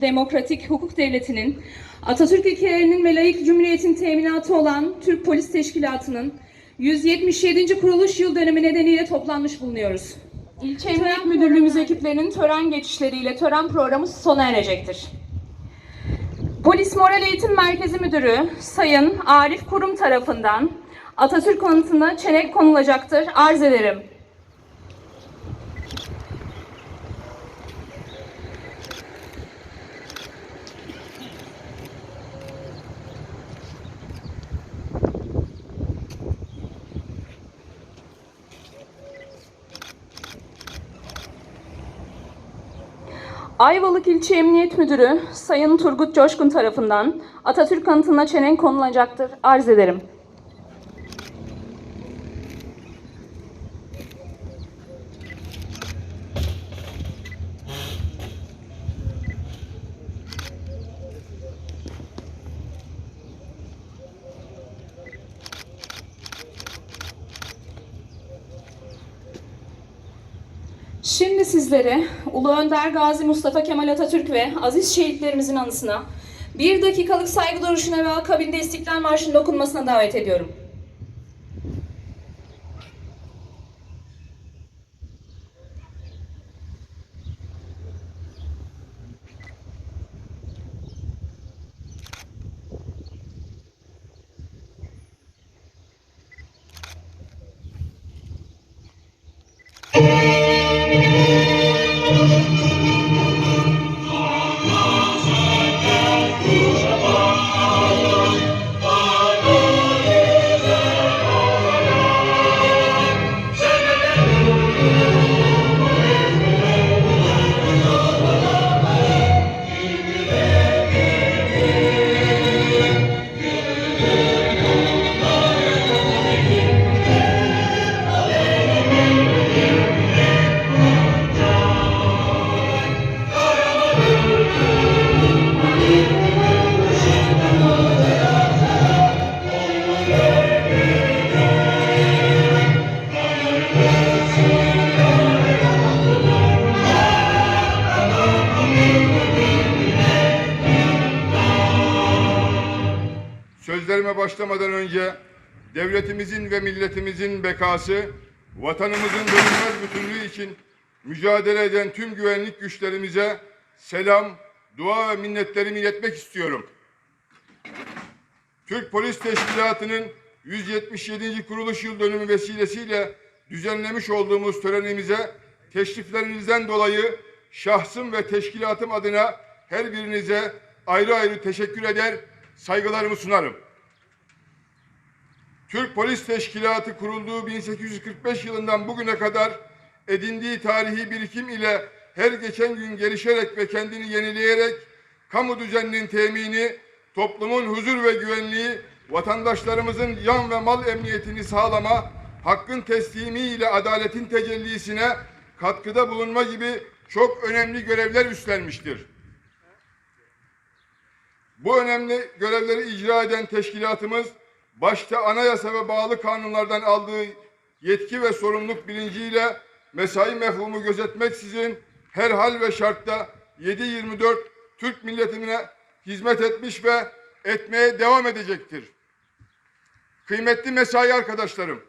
demokratik hukuk devletinin, Atatürk ilkelerinin ve layık cumhuriyetin teminatı olan Türk Polis Teşkilatı'nın 177. kuruluş yıl dönümü nedeniyle toplanmış bulunuyoruz. İlçe Emniyet Müdürlüğümüz ekiplerinin tören geçişleriyle tören programı sona erecektir. Polis Moral Eğitim Merkezi Müdürü Sayın Arif Kurum tarafından Atatürk anıtına çenek konulacaktır. Arz ederim. Ayvalık İlçe Emniyet Müdürü Sayın Turgut Coşkun tarafından Atatürk anıtına çelenk konulacaktır. Arz ederim. Şimdi sizlere Ulu Önder Gazi Mustafa Kemal Atatürk ve aziz şehitlerimizin anısına bir dakikalık saygı duruşuna ve akabinde İstiklal Marşı'nın okunmasına davet ediyorum. Sözlerime başlamadan önce devletimizin ve milletimizin bekası, vatanımızın bölünmez bütünlüğü için mücadele eden tüm güvenlik güçlerimize selam, dua ve minnetlerimi iletmek istiyorum. Türk Polis Teşkilatı'nın 177. kuruluş yıl dönümü vesilesiyle düzenlemiş olduğumuz törenimize teşriflerinizden dolayı şahsım ve teşkilatım adına her birinize ayrı ayrı teşekkür eder, saygılarımı sunarım. Türk Polis Teşkilatı kurulduğu 1845 yılından bugüne kadar edindiği tarihi birikim ile her geçen gün gelişerek ve kendini yenileyerek kamu düzeninin temini, toplumun huzur ve güvenliği, vatandaşlarımızın yan ve mal emniyetini sağlama, hakkın teslimi ile adaletin tecellisine katkıda bulunma gibi çok önemli görevler üstlenmiştir. Bu önemli görevleri icra eden teşkilatımız başta anayasa ve bağlı kanunlardan aldığı yetki ve sorumluluk bilinciyle mesai mefhumu gözetmeksizin her hal ve şartta 7-24 Türk milletine hizmet etmiş ve etmeye devam edecektir. Kıymetli mesai arkadaşlarım,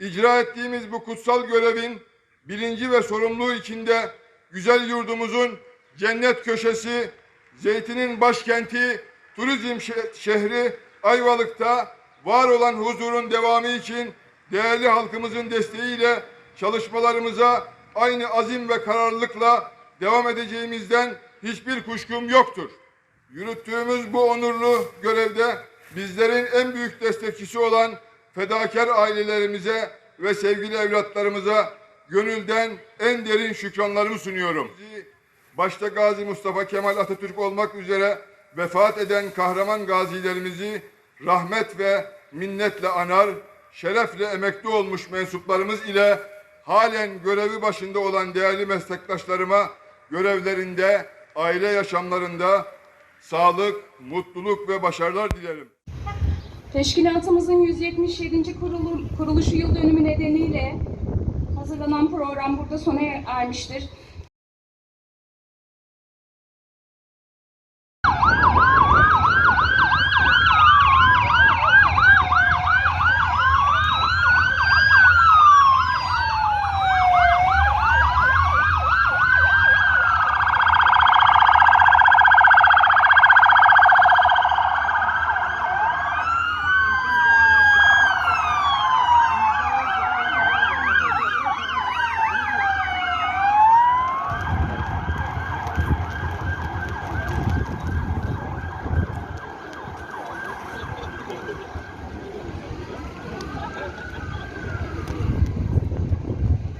icra ettiğimiz bu kutsal görevin bilinci ve sorumluluğu içinde güzel yurdumuzun cennet köşesi, zeytinin başkenti, turizm şe- şehri Ayvalık'ta var olan huzurun devamı için değerli halkımızın desteğiyle çalışmalarımıza aynı azim ve kararlılıkla devam edeceğimizden hiçbir kuşkum yoktur. Yürüttüğümüz bu onurlu görevde bizlerin en büyük destekçisi olan fedakar ailelerimize ve sevgili evlatlarımıza gönülden en derin şükranlarımı sunuyorum. Başta Gazi Mustafa Kemal Atatürk olmak üzere vefat eden kahraman gazilerimizi rahmet ve minnetle anar, şerefle emekli olmuş mensuplarımız ile halen görevi başında olan değerli meslektaşlarıma görevlerinde, aile yaşamlarında sağlık, mutluluk ve başarılar dilerim. Teşkilatımızın 177. kurulu- kuruluşu yıl dönümü nedeniyle hazırlanan program burada sona ermiştir.